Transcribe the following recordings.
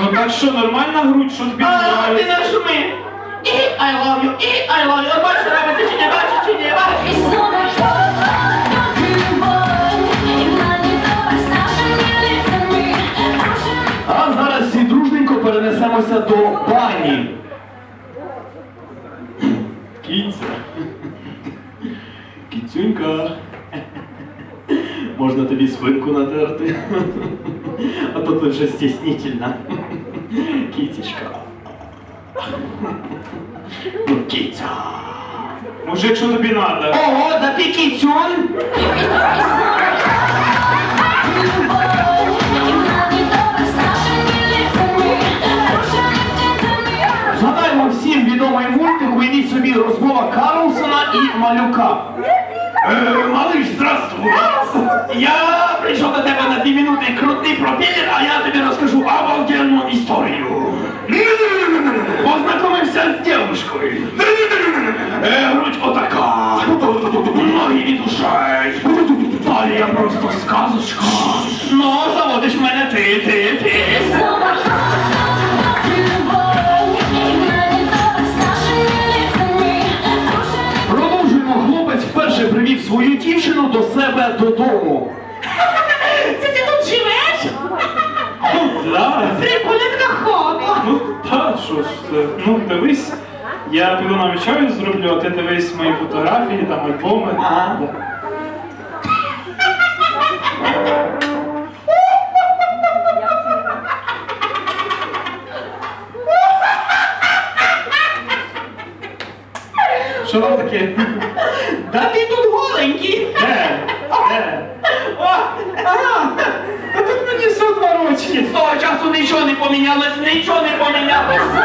Ну так що, нормальна грудь, що тобі А, ти нравиться? не шуми. І I love you, і I love you. Бачиш, робиться чи не бачиш, чи не бачиш? А зараз всі дружненько перенесемося до бані. Кіця. Кіцюнька. Можна тобі спинку натерти. А то ти вже стіснительна. Кіцечка. Ну, кіця. Мужик, що тобі надо? Ого, да ти кіцюнь. Згадаємо всім відомий мультик, уявіть собі розмова Карлсона і малюка. Е, Малыш, здравствуй. Талія просто сказочка. Ну, заводиш мене ти, ти, ти. Продовжуємо, хлопець вперше привів свою дівчину до себе додому. Це ти тут живеш? Прикольна така хата. Ну, та, що ж це? Ну, дивись. Я піду на вечерю зроблю, а ти дивись мої фотографії, там альбоми. Ага. Да. Що там таке? Та ти тут голенький. Де? Де? О, ага. Та тут мені 102 рочки. З того часу нічого не помінялось, нічого не помінялось.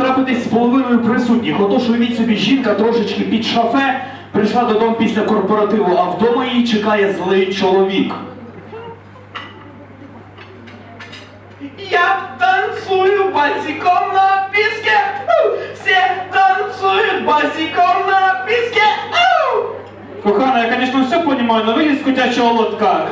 Трапитись з половиною присутніх. Отож, уявіть собі, жінка трошечки під шафе прийшла додому після корпоративу, а вдома її чекає злий чоловік. Я танцую босиком на песке. Ау! Все танцуют босиком на песке. Ау! Кохана, я, конечно, все понимаю, но вылез с кутячего лотка.